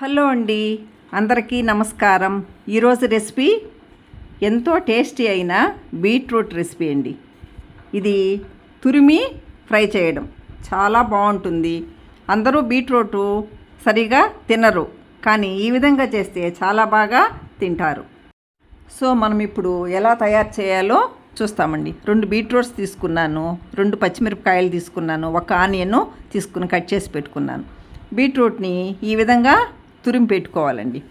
Hello అండి. అందరికీ నమస్కారం. ఈరోజు రెసిపీ ఎంతో టేస్టీ అయిన బీట్రూట్ రెసిపీ అండి. ఇది తురిమి ఫ్రై చేయడం. చాలా బాగుంటుంది. అందరూ బీట్రూట్ సరిగా తినరు కానీ ఈ విధంగా చేస్తే చాలా బాగా తింటారు. సో మనం ఇప్పుడు ఎలా తయారు చేయాలో చూస్తామండి. రెండు బీట్రూట్స్ తీసుకున్నాను రెండు పచ్చిమిరపకాయలు తీసుకున్నాను ఒక ఆనియన్ తీసుకుని కట్ చేసి పెట్టుకున్నాను. బీట్రూట్ని ఈ విధంగా తురిమి పెట్టుకోవాలండి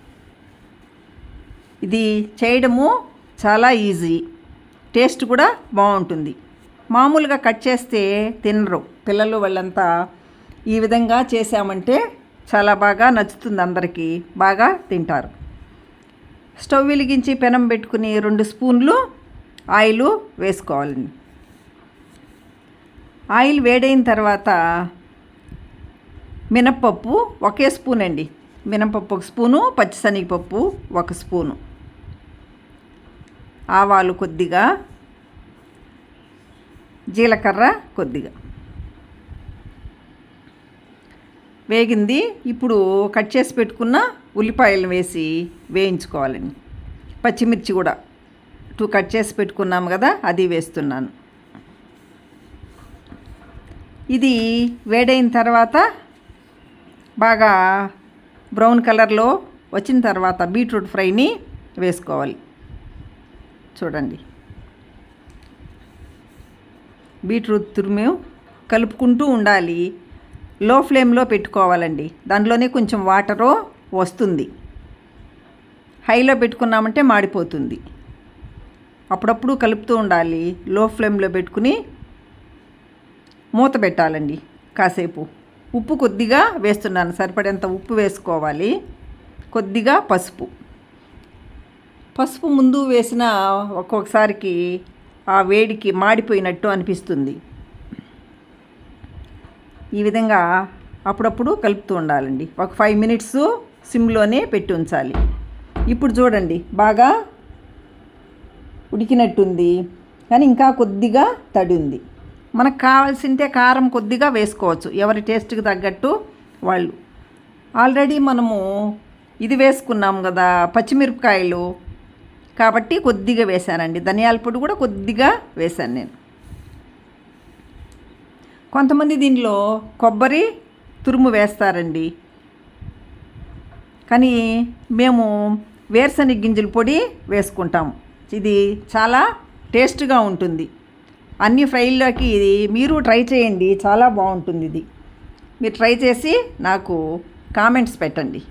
ఇది చేయడము చాలా ఈజీ. టేస్ట్ కూడా బాగుంటుంది. మామూలుగా కట్ చేస్తే తినరు. పిల్లలు వాళ్ళంతా ఈ విధంగా చేసామంటే చాలా బాగా నచ్చుతుంది అందరికీ. బాగా తింటారు. స్టవ్ వెలిగించి పెనం పెట్టుకుని రెండు స్పూన్లు ఆయిల్ వేసుకోవాలండి. ఆయిల్ వేడైన తర్వాత మినప్పప్పు ఒకే స్పూన్ అండి మినపప్పు ఒక స్పూను పచ్చిశనగపప్పు ఒక స్పూను. ఆవాలు కొద్దిగా జీలకర్ర కొద్దిగా. వేగింది ఇప్పుడు కట్ చేసి పెట్టుకున్న ఉల్లిపాయలను వేసి వేయించుకోవాలండి పచ్చిమిర్చి కూడా టూ కట్ చేసి పెట్టుకున్నాము కదా అది వేస్తున్నాను. ఇది వేడైన తర్వాత బాగా బ్రౌన్ కలర్లో వచ్చిన తర్వాత బీట్రూట్ ఫ్రైని వేసుకోవాలి. చూడండి. బీట్రూట్ తురుము కలుపుకుంటూ ఉండాలి. లో ఫ్లేమ్లో పెట్టుకోవాలండి. దాంట్లోనే కొంచెం వాటరు వస్తుంది. హైలో పెట్టుకున్నామంటే మాడిపోతుంది. అప్పుడప్పుడు కలుపుతూ ఉండాలి. లో ఫ్లేమ్లో పెట్టుకుని మూత పెట్టాలండి కాసేపు. ఉప్పు కొద్దిగా వేస్తున్నాను. సరిపడేంత ఉప్పు వేసుకోవాలి. కొద్దిగా పసుపు. పసుపు ముందు వేసిన ఒక్కొక్కసారికి ఆ వేడికి మాడిపోయినట్టు అనిపిస్తుంది. ఈ విధంగా అప్పుడప్పుడు కలుపుతూ ఉండాలండి. ఒక ఫైవ్ మినిట్స్ సిమ్లోనే పెట్టి ఉంచాలి. ఇప్పుడు చూడండి బాగా ఉడికినట్టుంది. కానీ ఇంకా కొద్దిగా తడి ఉంది. మనకు కావాల్సింటే కారం కొద్దిగా వేసుకోవచ్చు. ఎవరి టేస్ట్కి తగ్గట్టు వాళ్ళు. ఆల్రెడీ మనము ఇది వేసుకున్నాం కదా పచ్చిమిరపకాయలు. కాబట్టి కొద్దిగా వేశానండి. ధనియాల పొడి కూడా కొద్దిగా వేశాను నేను. కొంతమంది దీనిలో కొబ్బరి తురుము వేస్తారండి. కానీ మేము వేరుశనగ గింజల పొడి వేసుకుంటాం. ఇది చాలా టేస్ట్గా ఉంటుంది. అన్ని ఫ్రైల్లోకి ఇది మీరు ట్రై చేయండి. చాలా బాగుంటుంది ఇది. మీరు ట్రై చేసి నాకు కామెంట్స్ పెట్టండి.